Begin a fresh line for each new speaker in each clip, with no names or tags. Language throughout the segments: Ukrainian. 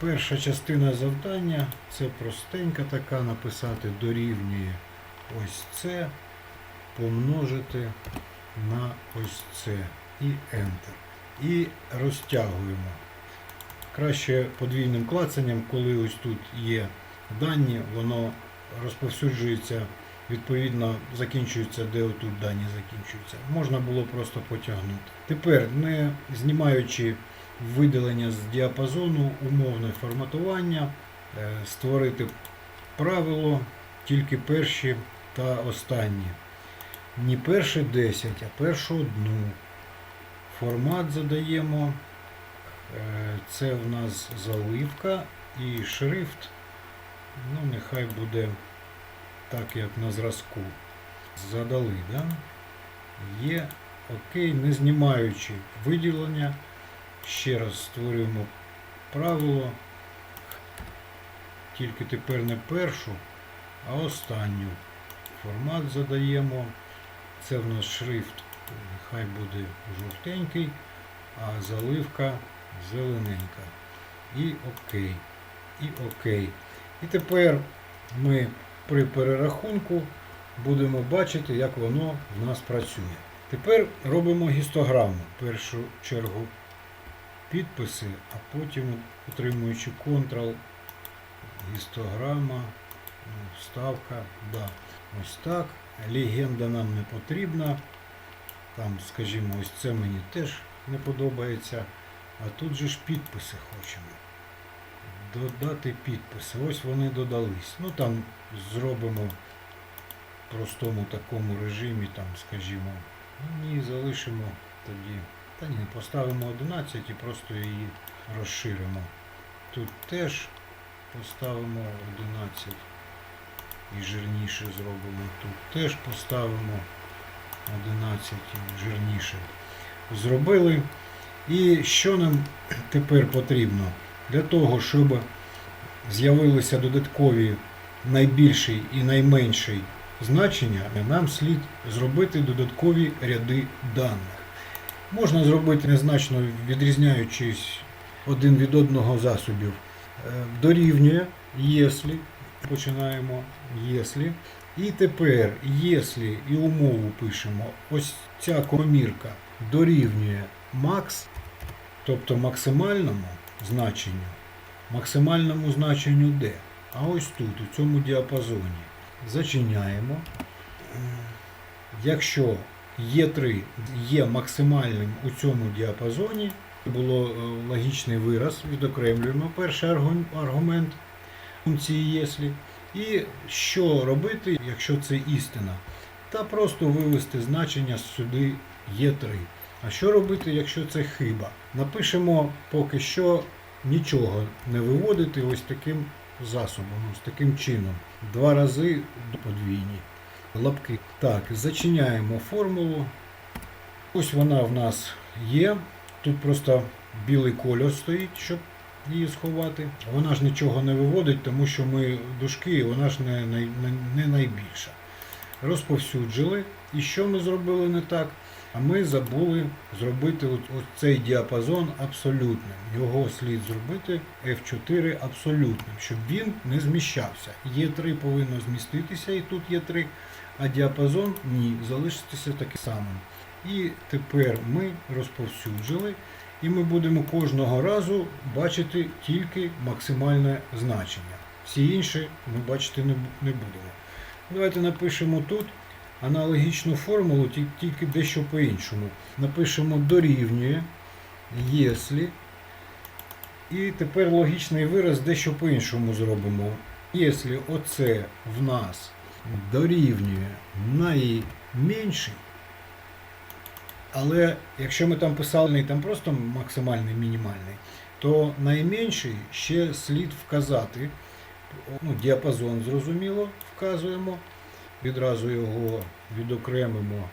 Перша частина завдання це простенька така написати дорівнює ось це, помножити на ось це і Enter. І розтягуємо. Краще подвійним клацанням, коли ось тут є дані, воно розповсюджується, відповідно закінчується, де отут дані закінчуються. Можна було просто потягнути. Тепер, не знімаючи видалення з діапазону, умовне форматування, е, створити правило тільки перші та останні. Не перші 10, а першу одну. Формат задаємо. Е, Це в нас заливка і шрифт. Ну, нехай буде так, як на зразку. Задали, да? Є. Окей, не знімаючи виділення. Ще раз створюємо правило. Тільки тепер не першу, а останню. Формат задаємо. Це в нас шрифт, нехай буде жовтенький, а заливка зелененька. І окей. І окей. І тепер ми при перерахунку будемо бачити, як воно в нас працює. Тепер робимо гістограму. Першу чергу підписи, а потім, утримуючи Ctrl, гістограма, вставка. Да. Ось так. Легенда нам не потрібна. Там, скажімо, ось це мені теж не подобається. А тут же ж підписи хочемо. Додати підписи. Ось вони додались. Ну там зробимо в простому такому режимі, там, скажімо. Ну, ні, залишимо тоді. Та ні, поставимо 11 і просто її розширимо. Тут теж поставимо 11 і жирніше зробимо. Тут теж поставимо 11 і жирніше. Зробили. І що нам тепер потрібно? Для того, щоб з'явилися додаткові найбільший і найменший значення, нам слід зробити додаткові ряди даних. Можна зробити незначно відрізняючись один від одного засобів. Е, Дорівнює, якщо, починаємо, якщо. І тепер, якщо і умову пишемо, ось ця комірка дорівнює max, тобто максимальному значенню, максимальному значенню де? А ось тут, у цьому діапазоні. Зачиняємо. Якщо Є3 є максимальним у цьому діапазоні, було е, логічний вираз, відокремлюємо перший аргумент функції «єслі». І що робити, якщо це істина? Та просто вивести значення сюди Є3. А що робити, якщо це хиба? Напишемо поки що нічого не виводити ось таким засобом, ось таким чином. Два рази подвійні лапки. Так, зачиняємо формулу. Ось вона в нас є. Тут просто білий кольор стоїть, щоб її сховати. Вона ж нічого не виводить, тому що ми дужки, вона ж не, не, не найбільша. Розповсюджили. І що ми зробили не так? А ми забули зробити цей діапазон абсолютним. Його слід зробити F4 абсолютним, щоб він не зміщався. Є3 повинно зміститися, і тут є 3, а діапазон ні, залишитися таким самим. І тепер ми розповсюджили, і ми будемо кожного разу бачити тільки максимальне значення. Всі інші ми бачити не будемо. Давайте напишемо тут аналогічну формулу, тільки дещо по-іншому. Напишемо дорівнює, якщо. І тепер логічний вираз дещо по-іншому зробимо. Якщо оце в нас дорівнює найменший, але якщо ми там писали там просто максимальний, мінімальний, то найменший ще слід вказати. Ну, діапазон зрозуміло вказуємо, відразу його відокремимо.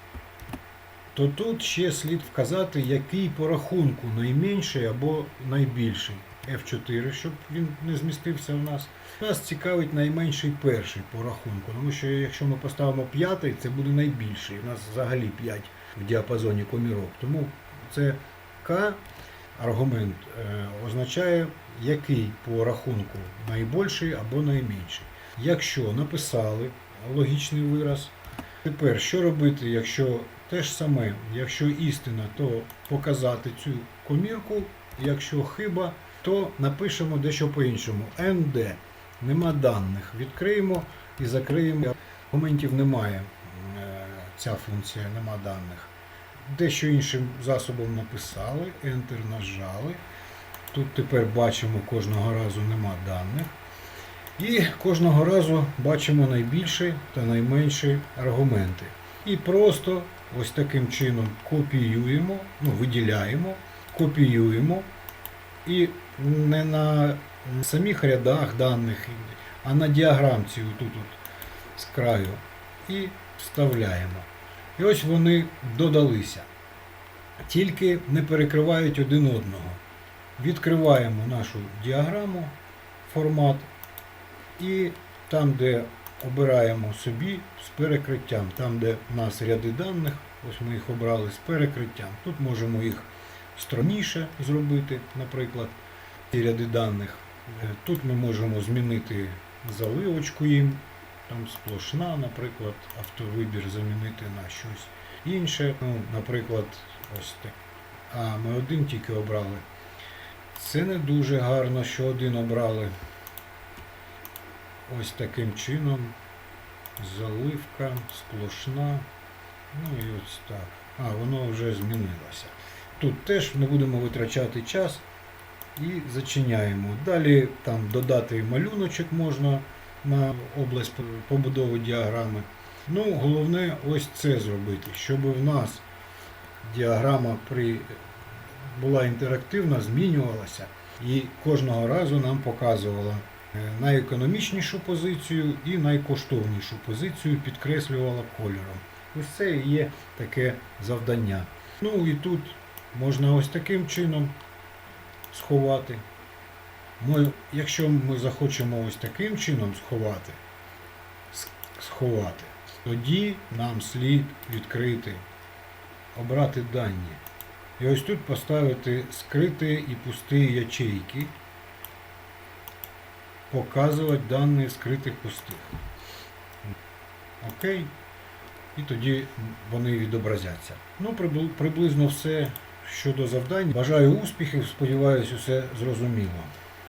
То тут ще слід вказати, який по рахунку найменший або найбільший. F4, щоб він не змістився в нас. Нас цікавить найменший перший по рахунку, тому що якщо ми поставимо п'ятий, це буде найбільший. У нас взагалі 5 в діапазоні комірок. Тому це К аргумент е, означає який по рахунку найбільший або найменший. Якщо написали логічний вираз, тепер що робити, якщо те ж саме, якщо істина, то показати цю комірку, якщо хиба, то напишемо дещо по-іншому. НД. Нема даних. Відкриємо і закриємо. Аргументів немає. Е, Ця функція нема даних. Дещо іншим засобом написали, Enter нажали. Тут тепер бачимо кожного разу нема даних. І кожного разу бачимо найбільші та найменші аргументи. І просто ось таким чином копіюємо, ну, виділяємо, копіюємо і не на самих рядах даних, а на діаграмці отут от, з краю. І вставляємо. І ось вони додалися. Тільки не перекривають один одного. Відкриваємо нашу діаграму, формат, і там, де обираємо собі з перекриттям, там, де в нас ряди даних, ось ми їх обрали з перекриттям. Тут можемо їх стройніше зробити, наприклад, ці ряди даних. Е, Тут ми можемо змінити заливочку їм, там сплошна, наприклад, автовибір замінити на щось інше. Ну, наприклад, ось так. А, ми один тільки обрали. Це не дуже гарно, що один обрали. Ось таким чином. Заливка, сплошна. Ну і ось так. А, воно вже змінилося. Тут теж не будемо витрачати час і зачиняємо. Далі там додати малюночок можна на область побудови діаграми. Ну, головне ось це зробити, щоб в нас діаграма при була інтерактивна, змінювалася і кожного разу нам показувала е, найекономічнішу позицію і найкоштовнішу позицію, підкреслювала кольором. Ось це і є таке завдання. Ну і тут можна ось таким чином сховати. Ми, якщо ми захочемо ось таким чином сховати, сховати, тоді нам слід відкрити, обрати дані. І ось тут поставити скриті і пусті ячейки, показувати дані скритих пустих. Окей. І тоді вони відобразяться. Ну, приблизно все щодо завдань. Бажаю успіхів, сподіваюся, усе зрозуміло.